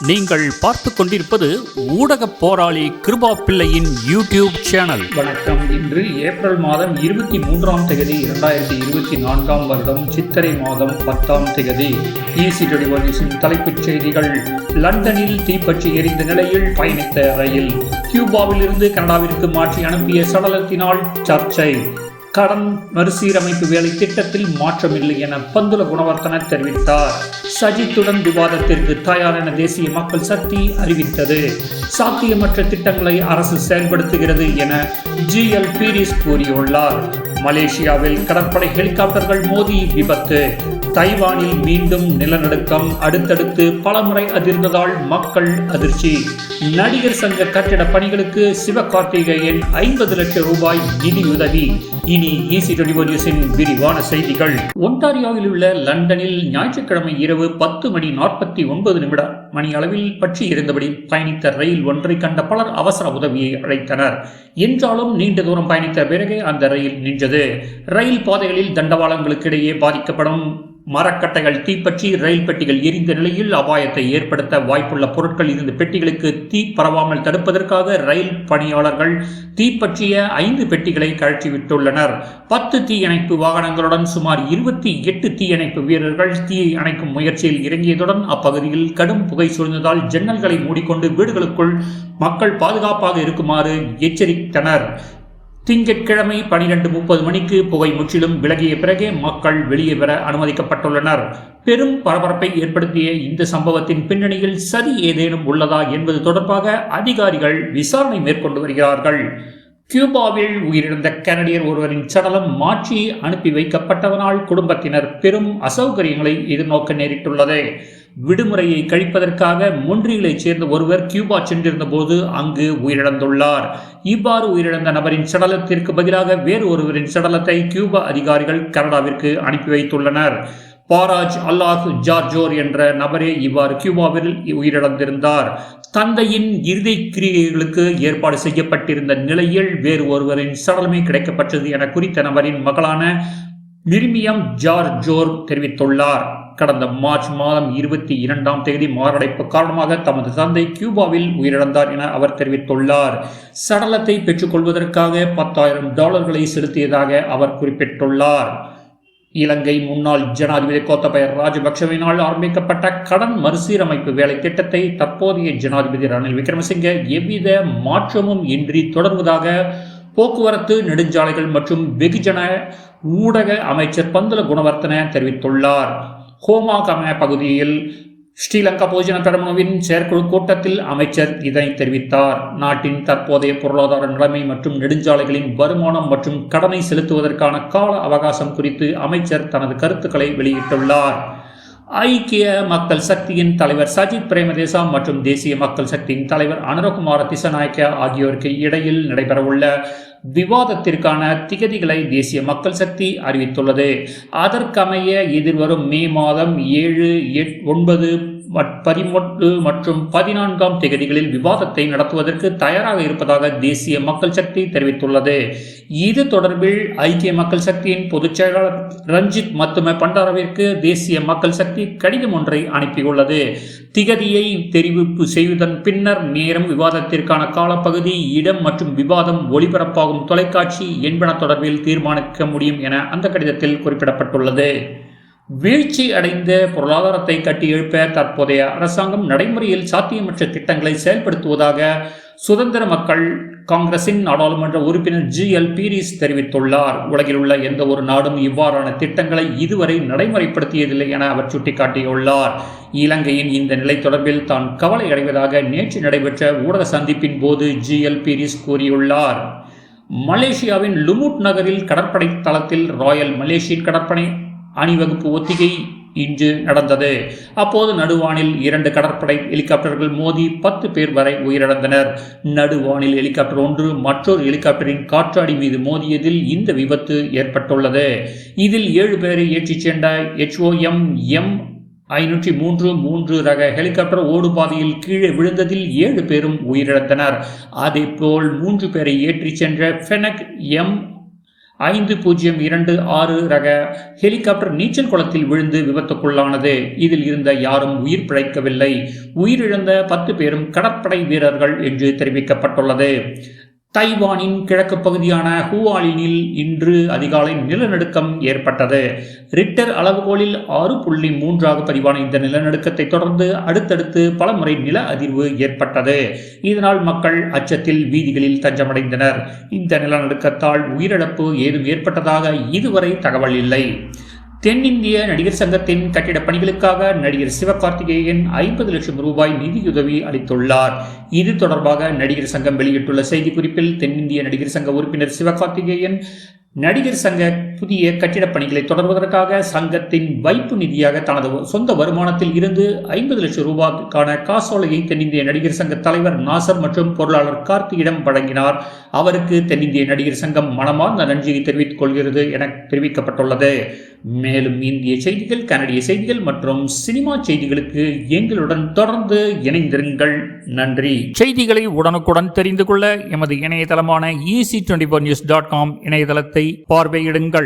நீங்கள் பார்த்து கொண்டிருப்பது ஊடக போராளி கிருபா பிள்ளையின் யூடியூப் சேனல். வணக்கம். இன்று ஏப்ரல் மாதம் இருபத்தி மூன்றாம் தேதி இரண்டாயிரத்தி இருபத்தி நான்காம் வருடம் சித்திரை மாதம் பத்தாம் தேதி. ஈசி டெலிவரிஸின் தலைப்புச் செய்திகள். லண்டனில் தீப்பற்றி எரிந்த நிலையில் பயணித்த ரயில் கியூபாவிலிருந்து கனடாவிற்கு மாற்றி அனுப்பிய சடலத்தினால் சர்ச்சை. கடன் மறுசீரமைப்பு வேலை திட்டத்தில் மாற்றமில்லை என பந்துல குணவர்த்தன தெரிவித்தார். சஜித்துடன் விவாதத்திற்கு தயார் என தேசிய மக்கள் சக்தி அறிவித்தது. சாத்தியமற்ற திட்டங்களை அரசு செயல்படுத்துகிறது என ஜிஎல் பீரிஸ் கூறியுள்ளார். மலேசியாவில் கடற்படை ஹெலிகாப்டர்கள் மோதி விபத்து. தைவானில் மீண்டும் நிலநடுக்கம் அடுத்தடுத்து பலமுறை அதிர்ந்ததால் மக்கள் அதிர்ச்சி. நடிகர் சங்க கட்டிட பணிகளுக்கு சிவகார்த்திகேயன் ஐம்பது லட்சம் ரூபாய் நிதி உதவி. இனி ஈசி டெலிவரிஸின் விரிவான செய்திகள். ஒன்டாரியோவில் உள்ள லண்டனில் ஞாயிற்றுக்கிழமை இரவு பத்து மணி நாற்பத்தி ஒன்பது நிமிடம் மணி அளவில் பற்றி இருந்தபடி பயணித்த ரயில் ஒன்றை கண்ட பலர் அவசர உதவியை அழைத்தனர். என்றாலும் நீண்ட தூரம் பயணித்த பிறகு அந்த ரயில் நின்றது. ரயில் பாதைகளில் தண்டவாளங்களுக்கிடையே பாதிக்கப்படும் மரக்கட்டைகள் தீப்பற்றி ரயில் பெட்டிகள் எரிந்த நிலையில் அபாயத்தை ஏற்படுத்த வாய்ப்புள்ள பொருட்கள் இருந்த பெட்டிகளுக்கு தீ பரவாமல் தடுப்பதற்காக ரயில் பணியாளர்கள் தீப்பற்றிய ஐந்து பெட்டிகளை கழற்றிவிட்டுள்ளனர். பத்து தீயணைப்பு வாகனங்களுடன் சுமார் இருபத்தி எட்டு தீயணைப்பு வீரர்கள் தீயை அணைக்கும் முயற்சியில் இறங்கியதுடன் அப்பகுதியில் கடும் புகை சூழ்ந்ததால் ஜன்னல்களை மூடிக்கொண்டு வீடுகளுக்குள் மக்கள் பாதுகாப்பாக இருக்குமாறு எச்சரித்தனர். திங்கட்கிழமை பனிரெண்டு முப்பது மணிக்கு புகை முற்றிலும் விலகிய பிறகே மக்கள் வெளியே வர அனுமதிக்கப்பட்டுள்ளனர். பெரும் பரபரப்பை ஏற்படுத்திய இந்த சம்பவத்தின் பின்னணியில் சதி ஏதேனும் உள்ளதா என்பது தொடர்பாக அதிகாரிகள் விசாரணை மேற்கொண்டு வருகிறார்கள். கியூபாவில் உயிரிழந்த கனடியர் ஒருவரின் சடலம் மாற்றி அனுப்பி வைக்கப்பட்டதனால் குடும்பத்தினர் பெரும் அசௌகரியங்களை எதிர்நோக்க நேரிட்டுள்ளது. விடுமுறையை கழிப்பதற்காக மொன்றியலைச் சேர்ந்த ஒருவர் கியூபா சென்றிருந்த போது அங்கு உயிரிழந்துள்ளார். இவ்வாறு உயிரிழந்த நபரின் சடலத்திற்கு பதிலாக வேறு ஒருவரின் சடலத்தை கியூபா அதிகாரிகள் கனடாவிற்கு அனுப்பி வைத்துள்ளனர். பாராஜ் அல்லாஹ் ஜார்ஜோர் என்ற நபரே இவ்வாறு கியூபாவில் உயிரிழந்திருந்தார். தந்தையின் இறுதி கிரியைகளுக்கு ஏற்பாடு செய்யப்பட்டிருந்த நிலையில் வேறு ஒருவரின் சடலமே கிடைக்கப்பட்டது என குறித்த நபரின் மகளான மிர்மியம் ஜார்ஜோர் தெரிவித்துள்ளார். கடந்த மார்ச் மாதம் இருபத்தி இரண்டாம் தேதி மாரடைப்பு காரணமாக தமது தந்தை கியூபாவில் உயிரிழந்தார் என அவர் தெரிவித்துள்ளார். சடலத்தை பெற்றுக்கொள்வதற்காக பத்தாயிரம் டாலர்களை செலுத்தியதாக அவர் குறிப்பிட்டுள்ளார். இலங்கை முன்னாள் ஜனாதிபதி கோத்தபய ராஜபக்சவினால் ஆரம்பிக்கப்பட்ட கடன் மறுசீரமைப்பு வேலை திட்டத்தை தற்போதைய ஜனாதிபதி ரணில் விக்ரமசிங்கே எவ்வித மாற்றமும் இன்றி தொடர்வதாக போக்குவரத்து நெடுஞ்சாலைகள் மற்றும் வெகுஜன ஊடக அமைச்சர் பந்துல குணவர்த்தன தெரிவித்துள்ளார். ஹோமாகம பகுதியில் ஸ்ரீலங்கா போஜன பெரமுனவின் செயற்குழு கூட்டத்தில் அமைச்சர் இதனை தெரிவித்தார். நாட்டின் தற்போதைய பொருளாதார நிலைமை மற்றும் நெடுஞ்சாலைகளின் வருமானம் மற்றும் கடனை செலுத்துவதற்கான கால அவகாசம் குறித்து அமைச்சர் தனது கருத்துக்களை வெளியிட்டுள்ளார். ஐக்கிய மக்கள் சக்தியின் தலைவர் சஜித் பிரேமதேசா மற்றும் தேசிய மக்கள் சக்தியின் தலைவர் அனுரகுமார திசநாயக்க ஆகியோருக்கு இடையில் நடைபெறவுள்ள விவாதத்திற்கான திகதிகளை தேசிய மக்கள் சக்தி அறிவித்துள்ளது. அதற்கமைய எதிர்வரும் மே மாதம் ஏழு எட் ஒன்பது பதிமூன்று மற்றும் பதினான்காம் திகதிகளில் விவாதத்தை நடத்துவதற்கு தயாராக இருப்பதாக தேசிய மக்கள் சக்தி தெரிவித்துள்ளது. இது தொடர்பில் ஐக்கிய மக்கள் சக்தியின் பொதுச் செயலாளர் ரஞ்சித் மத்தும பண்டாரவிற்கு தேசிய மக்கள் சக்தி கடிதம் ஒன்றை அனுப்பியுள்ளது. திகதியை தெரிவிப்பு செய்வதன் பின்னர் நேரம் விவாதத்திற்கான காலப்பகுதி இடம் மற்றும் விவாதம் ஒளிபரப்பாகும் தொலைக்காட்சி என்பன தொடர்பில் தீர்மானிக்க முடியும் என அந்த கடிதத்தில் குறிப்பிடப்பட்டுள்ளது. வீழ்ச்சி அடைந்த பொருளாதாரத்தை கட்டியெழுப்ப தற்போதைய அரசாங்கம் நடைமுறையில் சாத்தியமற்ற திட்டங்களை செயல்படுத்துவதாக சுதந்திர மக்கள் காங்கிரசின் நாடாளுமன்ற உறுப்பினர் ஜி. எல். பீரிஸ் தெரிவித்துள்ளார். உலகில் உள்ள எந்த ஒரு நாடும் இவ்வாறான திட்டங்களை இதுவரை நடைமுறைப்படுத்தியதில்லை என அவர் சுட்டிக்காட்டியுள்ளார். இலங்கையின் இந்த நிலை தொடர்பில் தான் கவலை அடைவதாக நேற்று நடைபெற்ற ஊடக சந்திப்பின் போது ஜி. எல். பீரிஸ் கூறியுள்ளார். மலேசியாவின் லுமுட் நகரில் கடற்படை தளத்தில் ராயல் மலேசியன் கடற்படை அணிவகுப்பு ஒத்திகை இன்று நடந்தது. அப்போது நடுவானில் இரண்டு கடற்படை ஹெலிகாப்டர்கள் மோதி பத்து பேர் வரை உயிரிழந்தனர். நடுவானில் ஹெலிகாப்டர் ஒன்று மற்றொரு ஹெலிகாப்டரின் காற்றாடி மீது மோதியதில் இந்த விபத்து ஏற்பட்டுள்ளது. இதில் ஏழு பேரை ஏற்றிச் சென்ற எச்ஓஎம் எம் ஐநூற்றி மூன்று மூன்று ரக ஹெலிகாப்டர் ஓடுபாதையில் கீழே விழுந்ததில் ஏழு பேரும் உயிரிழந்தனர். அதேபோல் மூன்று பேரை ஏற்றிச் சென்ற ஃபெனக் எம் ஐந்து பூஜ்ஜியம் இரண்டு ஆறு ரக ஹெலிகாப்டர் நீச்சல் குளத்தில் விழுந்து விபத்துக்குள்ளானது. இதில் இருந்த யாரும் உயிர் பிழைக்கவில்லை. உயிரிழந்த பத்து பேரும் கடற்படை வீரர்கள் என்று தெரிவிக்கப்பட்டுள்ளது. தைவானின் கிழக்கு பகுதியான ஹூவாலினில் இன்று அதிகாலை நிலநடுக்கம் ஏற்பட்டது. ரிக்டர் அளவுகோலில் ஆறு புள்ளி மூன்றாக பதிவான இந்த நிலநடுக்கத்தை தொடர்ந்து அடுத்தடுத்து பல முறை நில அதிர்வு ஏற்பட்டது. இதனால் மக்கள் அச்சத்தில் வீதிகளில் தஞ்சமடைந்தனர். இந்த நிலநடுக்கத்தால் உயிரிழப்பு ஏதும் ஏற்பட்டதாக இதுவரை தகவல் இல்லை. தென்னிந்திய நடிகர் சங்கத்தின் கட்டிடப் பணிகளுக்காக நடிகர் சிவகார்த்திகேயன் ஐம்பது லட்சம் ரூபாய் நிதியுதவி அளித்துள்ளார். இது தொடர்பாக நடிகர் சங்கம் வெளியிட்டுள்ள செய்திக்குறிப்பில் தென்னிந்திய நடிகர் சங்க உறுப்பினர் சிவகார்த்திகேயன் நடிகர் சங்க புதிய கட்டிடப் பணிகளை தொடர்வதற்காக சங்கத்தின் வைப்பு நிதியாக தனது சொந்த வருமானத்தில் இருந்து ஐம்பது லட்சம் ரூபாய்க்கான காசோலையை தென்னிந்திய நடிகர் சங்க தலைவர் நாசர் மற்றும் பொருளாளர் கார்த்தியிடம் வழங்கினார். அவருக்கு தென்னிந்திய நடிகர் சங்கம் மனமார்ந்த நன்றியை தெரிவித்துக் கொள்கிறது என தெரிவிக்கப்பட்டுள்ளது. மேலும் இந்திய செய்திகள் கனடிய செய்திகள் மற்றும் சினிமா செய்திகளுக்கு எங்களுடன் தொடர்ந்து இணைந்திருங்கள். நன்றி. செய்திகளை உடனுக்குடன் தெரிந்து கொள்ள எமது இணையதளமான easy twenty news dot com இணையதளத்தை பார்வையிடுங்கள்.